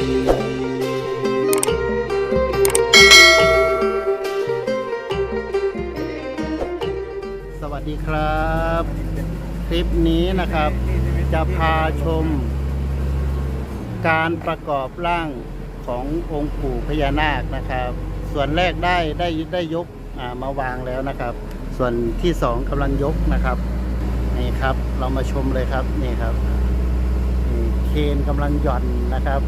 สวัสดีครับ คลิปนี้นะครับ จะพาชม การประกอบร่างขององค์ปู่พญานาคนะครับ ส่วนแรกได้ได้ได้ยกมาวางแล้วนะครับ ส่วนที่สองกำลังยกนะครับนี่ครับเรามาชมเลยครับนี่ครับเคนกำลังหย่อนนะครับ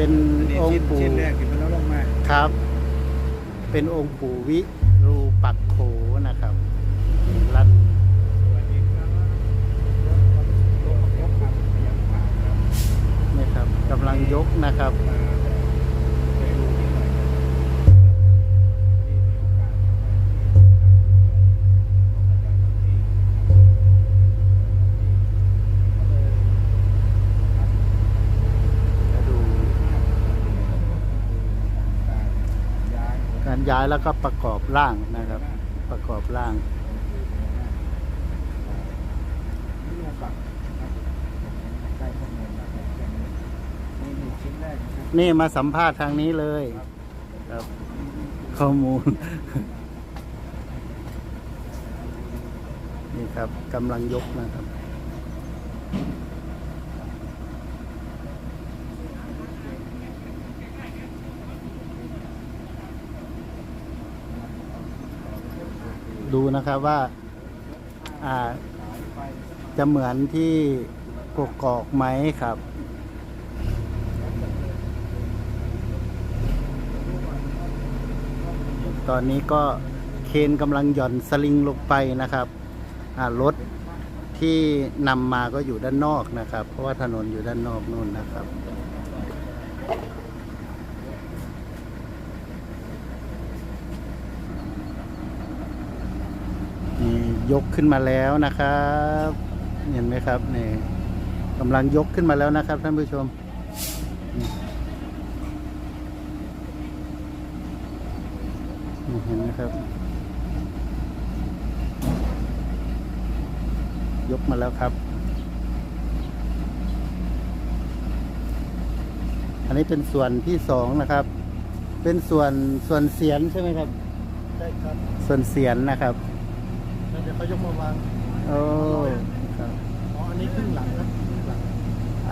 เป็นนี่องชิ้นค์ปู่ชิ้นแรกที่มันแล้วลงมาครับ เป็นองค์ปู่วิรูปักโขนะครับนี่ลั่นสวัสดีครับยกยกยกครับพยายามผ่านครับนี่ครับกำลังยกนะครับ ย้ายแล้วก็ประกอบร่างนะครับ ประกอบร่างนี่มาแค่นี้นี่มีชิ้นแรกนะครับนี่มาสัมภาษณ์ทางนี้เลยครับ ข้อมูล นี่ครับกำลังยกนะครับ ดูนะครับว่าจะเหมือนที่กกอกไหมครับ ตอนนี้ก็เคนกำลังหย่อนสลิงลงไปนะครับรถที่นำมาก็อยู่ด้านนอกนะครับ เพราะว่าถนนอยู่ด้านนอกนู่นนะครับ นี่ ยกขึ้นมาแล้วนะครับ เห็นไหมครับนี่กำลังยกขึ้นมาแล้วนะครับ ท่านผู้ชมนี่นี่เห็นไหมครับ ยกมาแล้วครับ อันนี้เป็นส่วนที่สองนะครับ เป็นส่วนส่วนเสียนใช่ไหมครับได้ครับ ส่วนเสียนนะครับแล้ว เดี๋ยวเขายกมาวางโอ้ครับอ๋ออันนี้ครึ่งหลังนะครึ่งหลัง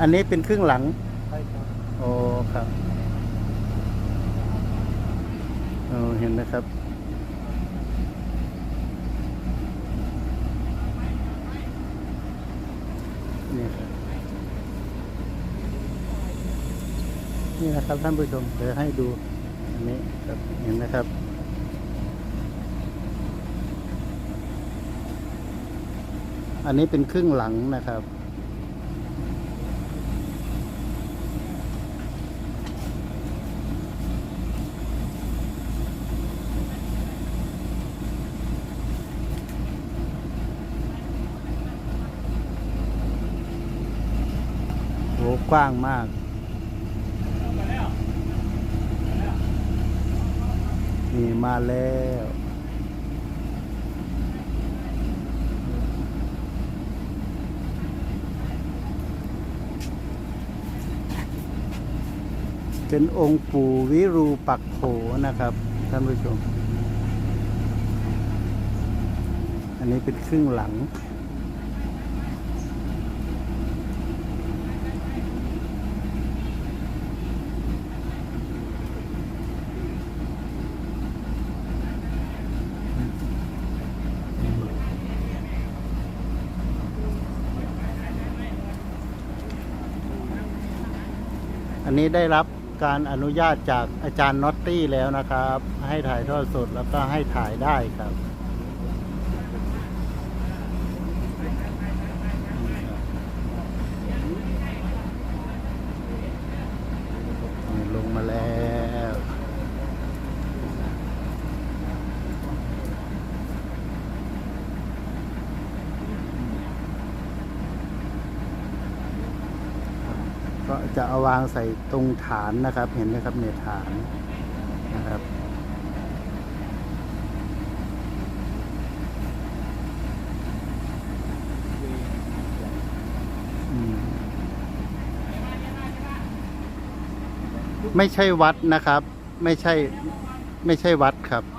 อันนี้เป็นครึ่งหลัง ใช่ครับโอ้ครับโอ้เห็นไหมครับ นี่ครับนี่นะครับท่านผู้ชมเดี๋ยวให้ดูอันนี้ครับเห็นนะครับ อันนี้เป็นครึ่งหลังนะครับ โหกว้างมาก นี่มาแล้ว เป็นองค์ปู่วิรูปักโขนะครับ ท่านผู้ชม อันนี้เป็นครึ่งหลัง อันนี้ได้รับ การอนุญาตจากอาจารย์น็อตตี้แล้วนะครับ ให้ถ่ายทอดสดแล้วก็ให้ถ่ายได้ครับ จะเอาวางใส่ตรงฐานนะครับ เห็นไหมครับในฐานนะครับ ไม่ใช่วัดนะครับ ไม่ใช่ไม่ใช่วัดครับ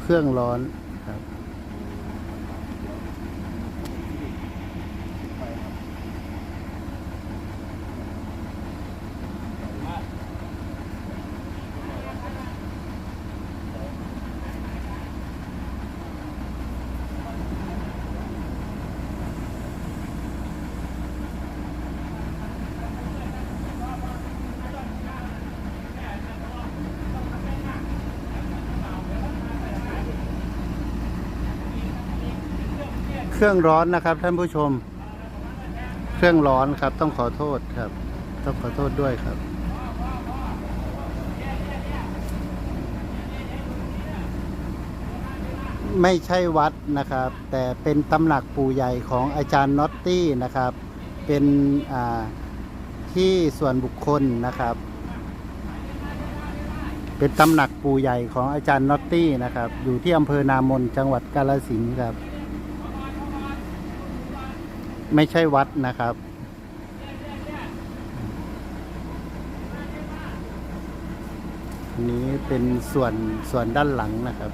เครื่องร้อน เครื่องร้อนนะครับ ท่านผู้ชม เครื่องร้อนครับ ต้องขอโทษครับ ต้องขอโทษด้วยครับ ไม่ใช่วัดนะครับ แต่เป็นตำหนักปู่ใหญ่ของอาจารย์น็อตตี้นะครับ เป็นที่ส่วนบุคคลนะครับ เป็นตำหนักปู่ใหญ่ของอาจารย์น็อตตี้นะครับ อยู่ที่อำเภอนามนจังหวัดกาฬสินธุ์ครับ ไม่ใช่วัดนะครับนนี้เป็นส่วนส่วนด้านหลังนะครับ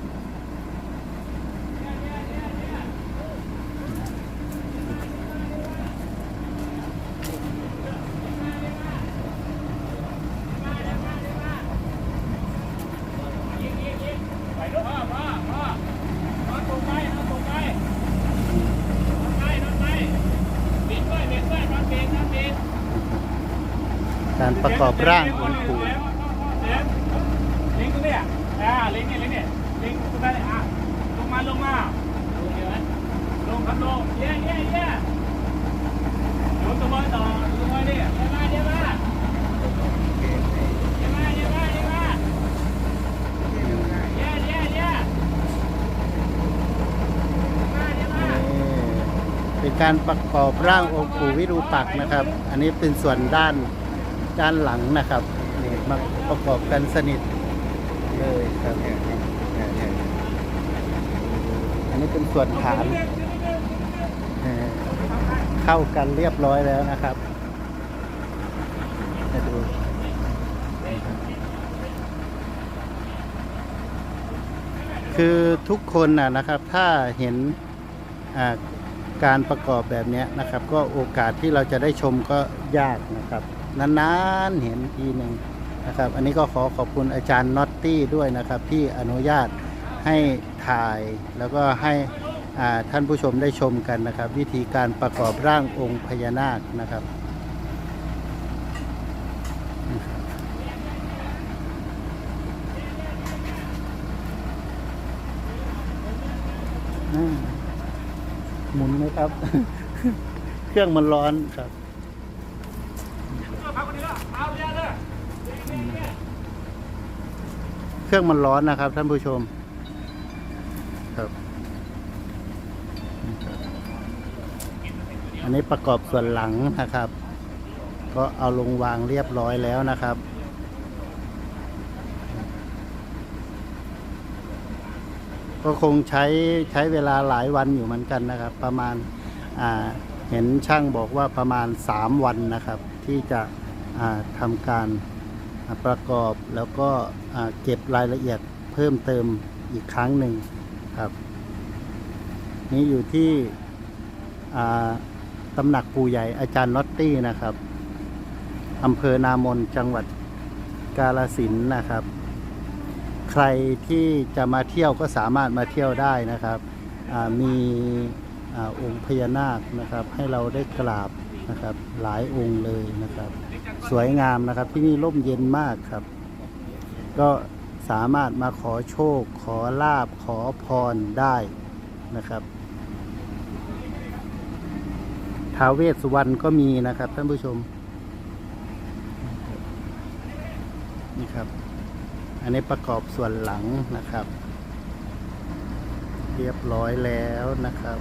ไปลูกพ่อพ่อพ่อนอนตรงไปนอนตรงไปนอนไปนอนไปบิดด้วยบิดด้วยนอนเบรกนอนเบรก การประกอบร่างองค์ปู่ลิงตรงนี้อ่าลิงนี่ลิงนี่ลิงตรงนั้อะลงมาลงมาลงเห็นไหมลงครับลงเย่เย่เย่ลงตัวบอลต่อลงมาดิเดี๋ยวมาเดี๋ยวมาเดี๋ยวมาเดี๋ยวมาเดี๋ยวมาเย่เย่เย่มาเดี๋ยมาเป็นการประกอบร่างองค์ปู่วิรูปักนะครับ อันนี้เป็นส่วนด้าน ด้านหลังนะครับนี่มาประกอบกันสนิทเลยครับอันนี้เป็นส่วนฐานเข้ากันเรียบร้อยแล้วนะครับมาดูคือทุกคนนะนะครับ ถ้าเห็นการประกอบแบบนี้นะครับ ก็โอกาสที่เราจะได้ชมก็ยากนะครับ นานๆเห็นทีหนึ่งนะครับ อันนี้ก็ขอขอบคุณอาจารย์น็อตตี้ด้วยนะครับ ที่อนุญาตให้ถ่ายแล้วก็ให้ท่านผู้ชมได้ชมกันนะครับ วิธีการประกอบร่างองค์พญานาคนะครับหมุนไหมครับ เครื่องมันร้อนครับ เอาเยอะเลยเครื่องมันร้อนนะครับ ท่านผู้ชม ครับ อันนี้ประกอบส่วนหลังนะครับ ก็เอาลงวางเรียบร้อยแล้วนะครับก็คงใช้ใช้เวลาหลายวันอยู่เหมือนกันนะครับ ประมาณอ่าเห็นช่างบอกว่าประมาณ 3 วันนะครับ ที่จะอ่า ทำการประกอบแล้วก็เก็บรายละเอียดเพิ่มเติมอีกครั้งหนึ่งครับ นี่อยู่ที่ตำหนักปู่ใหญ่อาจารย์น็อตตี้นะครับอำเภอนามนจังหวัดกาลสินนะครับ ใครที่จะมาเที่ยวก็สามารถมาเที่ยวได้นะครับมีอองค์พญานาคนะครับ ให้เราได้กราบนะครับ หลายองค์เลยนะครับ สวยงามนะครับ ที่นี่ร่มเย็นมากครับ ก็สามารถมาขอโชค ขอลาบขอพรได้นะครับท้าเวสสุวรรณก็มีนะครับท่านผู้ชมนี่ครับ อันนี้ประกอบส่วนหลังนะครับ เรียบร้อยแล้วนะครับ